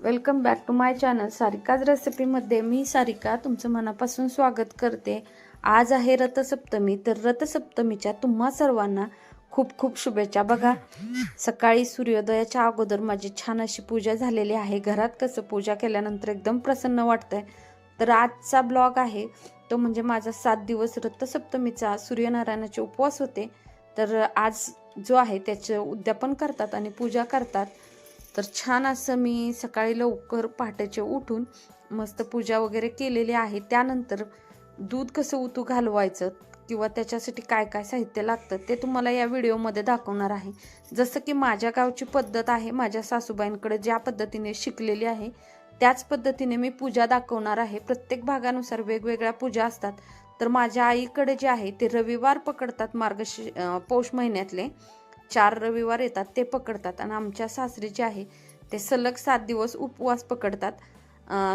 Welcome back to my channel Sarika's रेसिपीमध्ये मी सारिका तुमचं मनापासून स्वागत करते. आज आहे रथसप्तमी. तर रथसप्तमीच्या तुम्हा सर्वांना खूप खूप शुभेच्छा. बघा सकाळी सूर्योदयाच्या अगोदर माझी छान अशी पूजा झालेली आहे. घरात कसं पूजा केल्यानंतर एकदम प्रसन्न वाटतंय. तर आजचा ब्लॉग आहे तो म्हणजे माझा सात दिवस रथसप्तमीचा सूर्यनारायणाचे उपवास होते. तर आज जो आहे त्याचे उद्यापन करतात आणि पूजा करतात. तर छान असं मी सकाळी लवकर पहाटेचे उठून मस्त पूजा वगैरे केलेली आहे. त्यानंतर दूध कसं उतू घालवायचं किंवा त्याच्यासाठी काय काय साहित्य लागतं ते तुम्हाला या व्हिडिओमध्ये दाखवणार आहे. जसं की माझ्या गावची पद्धत आहे माझ्या सासूबाईंकडे ज्या पद्धतीने शिकलेली आहे त्याच पद्धतीने मी पूजा दाखवणार आहे. प्रत्येक भागानुसार वेगवेगळ्या पूजा असतात. तर माझ्या आईकडे जे आहे ते रविवार पकडतात मार्गशी पौष महिन्यातले. चार रविवार येतात ते पकडतात. आणि आमच्या सासरी जे आहे ते सलग सात दिवस उपवास पकडतात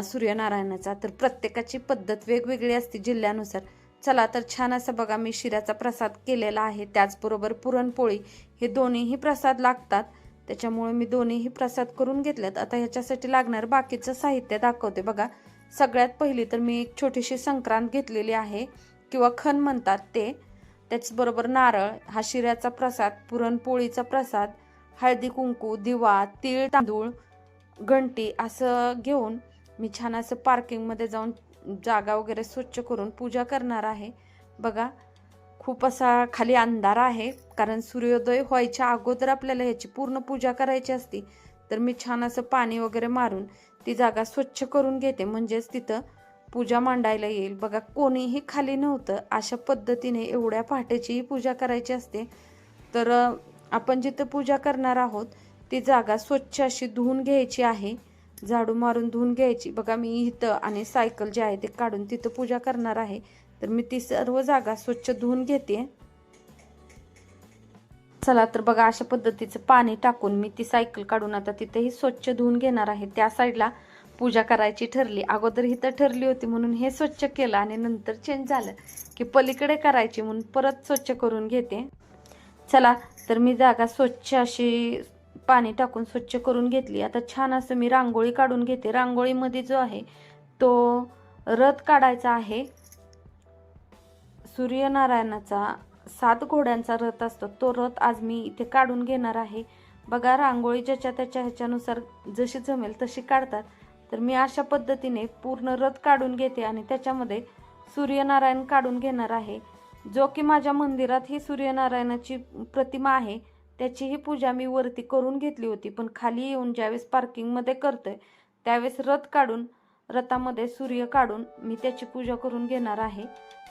सूर्यनारायणाचा. तर प्रत्येकाची पद्धत वेगवेगळी असते जिल्ह्यानुसार. चला तर छान असं बघा मी शिऱ्याचा प्रसाद केलेला आहे. त्याचबरोबर पुरणपोळी हे दोन्हीही प्रसाद लागतात. त्याच्यामुळे मी दोन्हीही प्रसाद करून घेतलेत. आता ह्याच्यासाठी लागणार बाकीचं साहित्य दाखवते बघा. सगळ्यात पहिली तर मी एक छोटीशी संक्रांत घेतलेली आहे किंवा खण म्हणतात ते. त्याचबरोबर नारळ हा शिऱ्याचा प्रसाद पुरणपोळीचा प्रसाद हळदी कुंकू दिवा तीळ तांदूळ घंटी असं घेऊन मी छान असं पार्किंगमध्ये जाऊन जागा वगैरे स्वच्छ करून पूजा करणार आहे. बघा खूप असा खाली अंधार आहे कारण सूर्योदय व्हायच्या अगोदर आपल्याला ह्याची पूर्ण पूजा करायची असती. तर मी छान असं पाणी वगैरे मारून ती जागा स्वच्छ करून घेते. म्हणजेच तिथं पूजा मांडायला येईल. बघा कोणीही खाली नव्हतं. अशा पद्धतीने एवढ्या पहाटेचीही पूजा करायची असते. तर आपण जिथं पूजा करणार आहोत ती जागा स्वच्छ अशी धुवून घ्यायची आहे. झाडू मारून धुवून घ्यायची. बघा मी इथं आणि सायकल जे आहे ते काढून तिथं पूजा करणार आहे. तर मी ती सर्व जागा स्वच्छ धुवून घेते. चला तर बघा अशा पद्धतीचं पाणी टाकून मी ती सायकल काढून आता तिथेही स्वच्छ धुवून घेणार आहे. त्या साईडला पूजा करायची ठरली. अगोदर इथं ठरली होती म्हणून हे स्वच्छ केलं आणि नंतर चेंज झालं की पलीकडे करायची म्हणून परत स्वच्छ करून घेते. चला तर मी जागा स्वच्छ अशी पाणी टाकून स्वच्छ करून घेतली. आता छान असं मी रांगोळी काढून घेते. रांगोळीमध्ये जो आहे तो रथ काढायचा आहे. सूर्यनारायणाचा सात घोड्यांचा रथ असतो. तो रथ आज मी इथे काढून घेणार आहे. बघा रांगोळी ज्याच्या त्याच्या ह्याच्यानुसार जशी जमेल तशी काढतात. तर मी अशा पद्धतीने पूर्ण रथ काढून घेते आणि त्याच्यामध्ये सूर्यनारायण काढून घेणार आहे. जो की माझ्या मंदिरात ही सूर्यनारायणाची प्रतिमा आहे त्याचीही पूजा मी वरती करून घेतली होती पण खाली येऊन ज्यावेळेस पार्किंगमध्ये करतोय त्यावेळेस रथ काढून रथामध्ये सूर्य काढून मी त्याची पूजा करून घेणार आहे.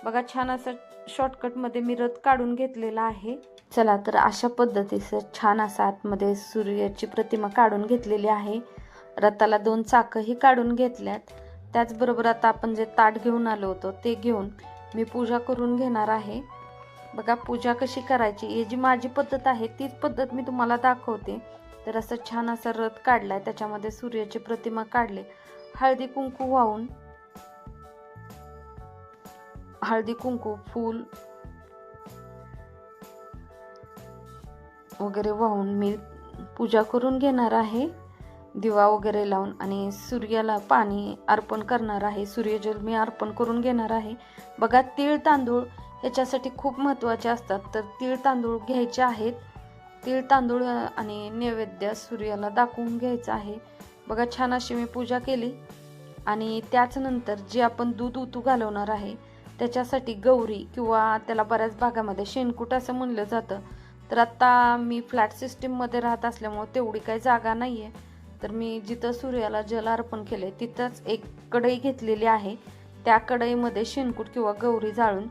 बघा छान असं शॉर्टकटमध्ये मी रथ काढून घेतलेला आहे. चला तर अशा पद्धतीचं छान असं आतमध्ये सूर्याची प्रतिमा काढून घेतलेली आहे. रथाला दोन चाकंही काढून घेतल्यात. त्याचबरोबर आता आपण जे ताट घेऊन आलो होतो ते घेऊन मी पूजा करून घेणार आहे. बघा पूजा कशी करायची? ही जी माझी पद्धत आहे तीच पद्धत मी तुम्हाला दाखवते. तर असं छान असा रथ काढलाय त्याच्यामध्ये सूर्याची प्रतिमा काढले. हळदी कुंकू वाहून हळदी कुंकू फूल वगैरे वाहून मी पूजा करून घेणार आहे. दिवा वगैरे लावून आणि सूर्याला पाणी अर्पण करणार आहे. सूर्यजल मी अर्पण करून घेणार आहे. बघा तीळ तांदूळ ह्याच्यासाठी खूप महत्त्वाचे असतात. तर तीळ तांदूळ घ्यायचे आहेत. तीळ तांदूळ आणि नैवेद्य सूर्याला दाखवून घ्यायचं आहे. बघा छान अशी मी पूजा केली. आणि त्याचनंतर जे आपण दूध उतू घालवणार आहे त्याच्यासाठी गौरी किंवा त्याला बऱ्याच भागामध्ये शेणकूट असं म्हणलं जातं. तर आत्ता मी फ्लॅट सिस्टीममध्ये राहत असल्यामुळं तेवढी काही जागा नाही आहे तर मी जिथं सूर्याला जल अर्पण केले तिथंच एक कढई घेतलेली आहे. त्या कढईमध्ये शेणकूट किंवा गौरी जाळून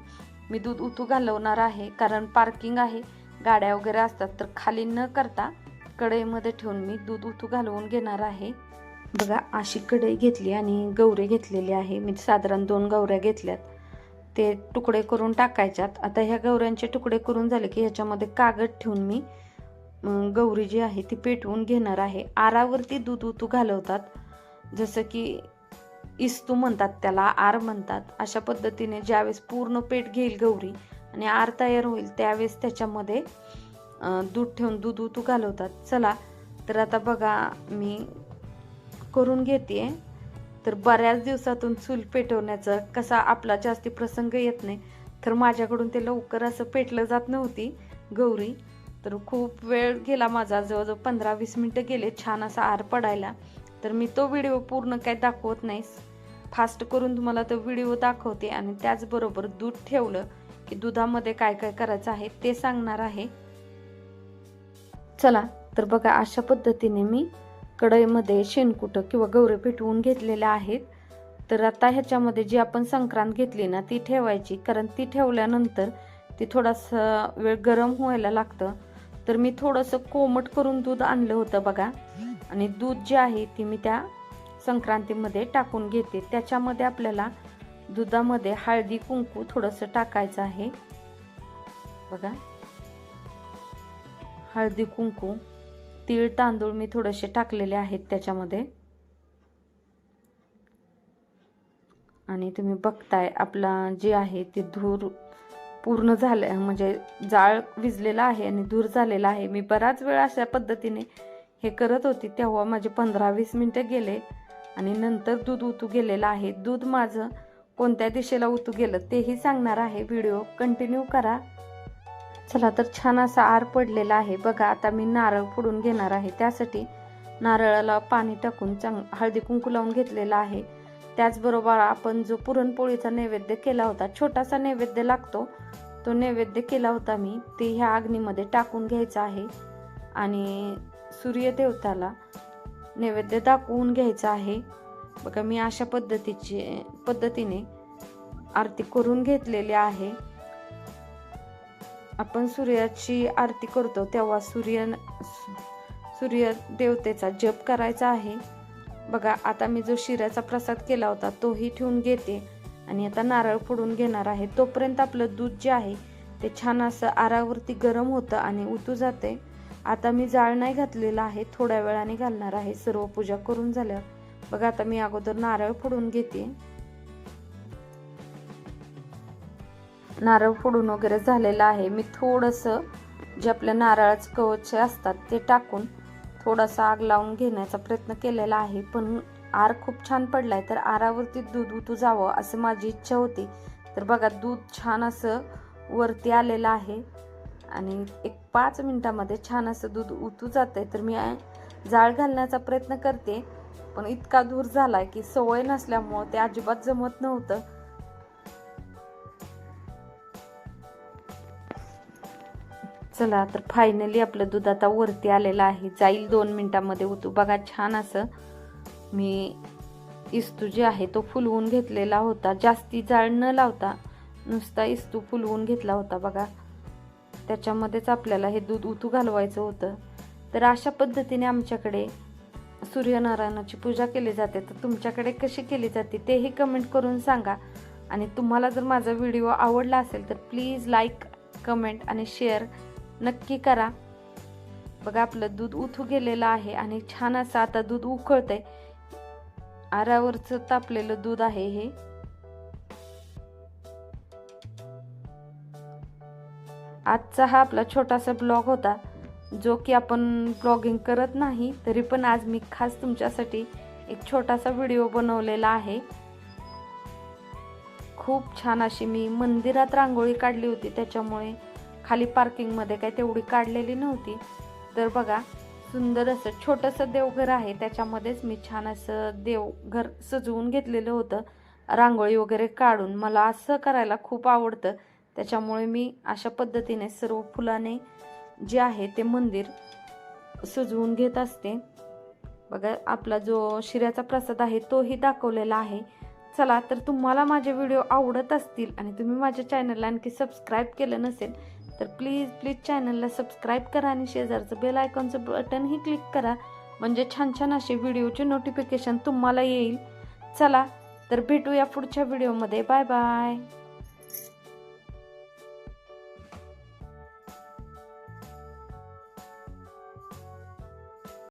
मी दूध उतू घालवणार आहे. कारण पार्किंग आहे गाड्या वगैरे असतात तर खाली न करता कढईमध्ये ठेवून मी दूध उतू घालवून घेणार आहे. बघा अशी कढई घेतली आणि गौरी घेतलेली आहे. मी साधारण दोन गौऱ्या घेतल्यात. ते तुकडे करून टाकायच्यात. आता ह्या गौऱ्यांचे तुकडे करून झाले की ह्याच्यामध्ये कागद ठेवून मी गौरी जी आहे ती पेटवून घेणार आहे. आरावरती दूध उतू घालवतात. जसं की इस्तू म्हणतात त्याला आर म्हणतात. अशा पद्धतीने ज्यावेळेस पूर्ण पेट घेईल गौरी आणि आर तयार होईल त्यावेळेस त्याच्यामध्ये दूध ठेवून दूध उतू घालवतात. चला तर आता बघा मी करून घेते तर बऱ्याच दिवसातून चूल पेटवण्याचा कसा आपला जास्ती प्रसंग येत नाही. तर माझ्याकडून ते लवकर असं पेटलं जात नव्हती गौरी. तर खूप वेळ गेला माझा जवळजवळ पंधरा वीस मिनटं गेले छान असा आर पडायला. तर मी तो व्हिडिओ पूर्ण काय दाखवत नाही फास्ट करून तुम्हाला तो व्हिडिओ दाखवते आणि त्याचबरोबर दूध ठेवलं की दुधामध्ये काय काय करायचं आहे ते सांगणार आहे. चला तर बघा अशा पद्धतीने मी कढईमध्ये शेणकुटं किंवा गौरे पेटवून घेतलेल्या आहेत. तर आता ह्याच्यामध्ये जी आपण संक्रांत घेतली ना ती ठेवायची. कारण ती ठेवल्यानंतर ती थोडासा वेळ गरम व्हायला लागतं. तर मी थोडंसं कोमट करून दूध आणलं होतं बघा. आणि दूध जे आहे ती मी त्या संक्रांतीमध्ये टाकून घेते. त्याच्यामध्ये आपल्याला दुधामध्ये हळदी कुंकू थोडंसं टाकायचं आहे. बघा. हळदी कुंकू तीळ तांदूळ मी थोडेसे टाकलेले आहेत त्याच्यामध्ये. आणि तुम्ही बघताय आपला जे आहे ते धूर पूर्ण झालं म्हणजे जाळ विजलेला आहे आणि धूर झालेला आहे. मी बराच वेळ अशा पद्धतीने हे करत होती. तेव्हा माझे पंधरा वीस मिनटं गेले आणि नंतर दूध उतू गेलेलं आहे. दूध माझं कोणत्या दिशेला उतू गेलं तेही सांगणार आहे. व्हिडिओ कंटिन्यू करा. चला तर छान असा आर पडलेला आहे. बघा आता मी नारळ फोडून घेणार आहे. त्यासाठी नारळाला पाणी टाकून चांग हळदी कुंकू लावून घेतलेला आहे. त्याचबरोबर आपण जो पुरणपोळीचा नैवेद्य केला होता छोटासा नैवेद्य लागतो तो नैवेद्य केला होता मी ते ह्या अग्नीमध्ये टाकून घ्यायचा आहे. आणि सूर्यदेवताला नैवेद्य दाखवून घ्यायचा आहे. बघा मी अशा पद्धतीची पद्धतीने आरती करून घेतलेली आहे. आपण सूर्याची आरती करतो तेव्हा सूर्य सूर्य देवतेचा जप करायचा आहे. बघा आता मी जो शिऱ्याचा प्रसाद केला होता तोही ठेवून घेते. आणि आता नारळ फोडून घेणार आहे. तोपर्यंत आपलं दूध जे आहे ते छान असं आरावरती गरम होतं आणि उतू जाते. आता मी जाळ नाही घातलेला आहे थोड्या वेळाने घालणार आहे. सर्व पूजा करून झाल्यावर. बघा आता मी अगोदर नारळ फोडून घेते. नारळ फोडून वगैरे झालेलं आहे. मी थोडंसं जे आपल्या नारळाचे कवचे असतात ते टाकून थोडासा आग लावून घेण्याचा प्रयत्न केलेला आहे. पण आर खूप छान पडलाय तर आरावरती दूध उतू जावं असं माझी इच्छा होती. तर बघा दूध छान असं वरती आलेलं आहे. आणि एक पाच मिनिटामध्ये छान असं दूध उतू जात आहे तर मी जाळ घालण्याचा प्रयत्न करते. पण इतका दूर झालाय की सवय नसल्यामुळं ते अजिबात जमत नव्हतं. चला तर फायनली आपलं दूध आता वरती आलेलं आहे. जाईल दोन मिनटामध्ये उतू. बघा छान असं मी इस्तू जे आहे तो फुलवून घेतलेला होता. जास्ती जाळ न लावता नुसता इस्तू फुलवून घेतला होता बघा. त्याच्यामध्येच आपल्याला हे दूध उतू घालवायचं होतं. तर अशा पद्धतीने आमच्याकडे सूर्यनारायणाची पूजा केली जाते. तर तुमच्याकडे कशी केली जाते तेही कमेंट करून सांगा. आणि तुम्हाला जर माझा व्हिडिओ आवडला असेल तर प्लीज लाईक कमेंट आणि शेअर नक्की करा. बघा आपलं दूध उथू गेलेलं आहे आणि छान असं आता दूध उकळतंय. आरावरचं तापलेलं दूध आहे हे. आजचा हा आपला छोटासा ब्लॉग होता जो की आपण ब्लॉगिंग करत नाही तरी पण आज मी खास तुमच्यासाठी एक छोटासा व्हिडिओ बनवलेला आहे. खूप छान अशी मी मंदिरात रांगोळी काढली होती त्याच्यामुळे खाली पार्किंगमध्ये काही तेवढी काढलेली नव्हती. तर बघा सुंदर असं छोटंसं देवघर आहे. त्याच्यामध्येच मी छान असं देवघर सजवून घेतलेलं होतं. रांगोळी वगैरे काढून मला असं करायला खूप आवडतं. त्याच्यामुळे मी अशा पद्धतीने सर्व फुलाने जे आहे ते मंदिर सजवून घेत असते. बघा आपला जो शिऱ्याचा प्रसाद आहे तोही दाखवलेला आहे. चला तर तुम्हाला माझे व्हिडिओ आवडत असतील आणि तुम्ही माझ्या चॅनलला आणखी सबस्क्राईब केलं नसेल तर प्लीज प्लीज चॅनलला सबस्क्राईब करा आणि शेजारचं बेल आयकॉनचं बटनही क्लिक करा. म्हणजे छान छान असे व्हिडिओचे नोटिफिकेशन तुम्हाला येईल. चला तर भेटूया पुढच्या व्हिडिओमध्ये बाय बाय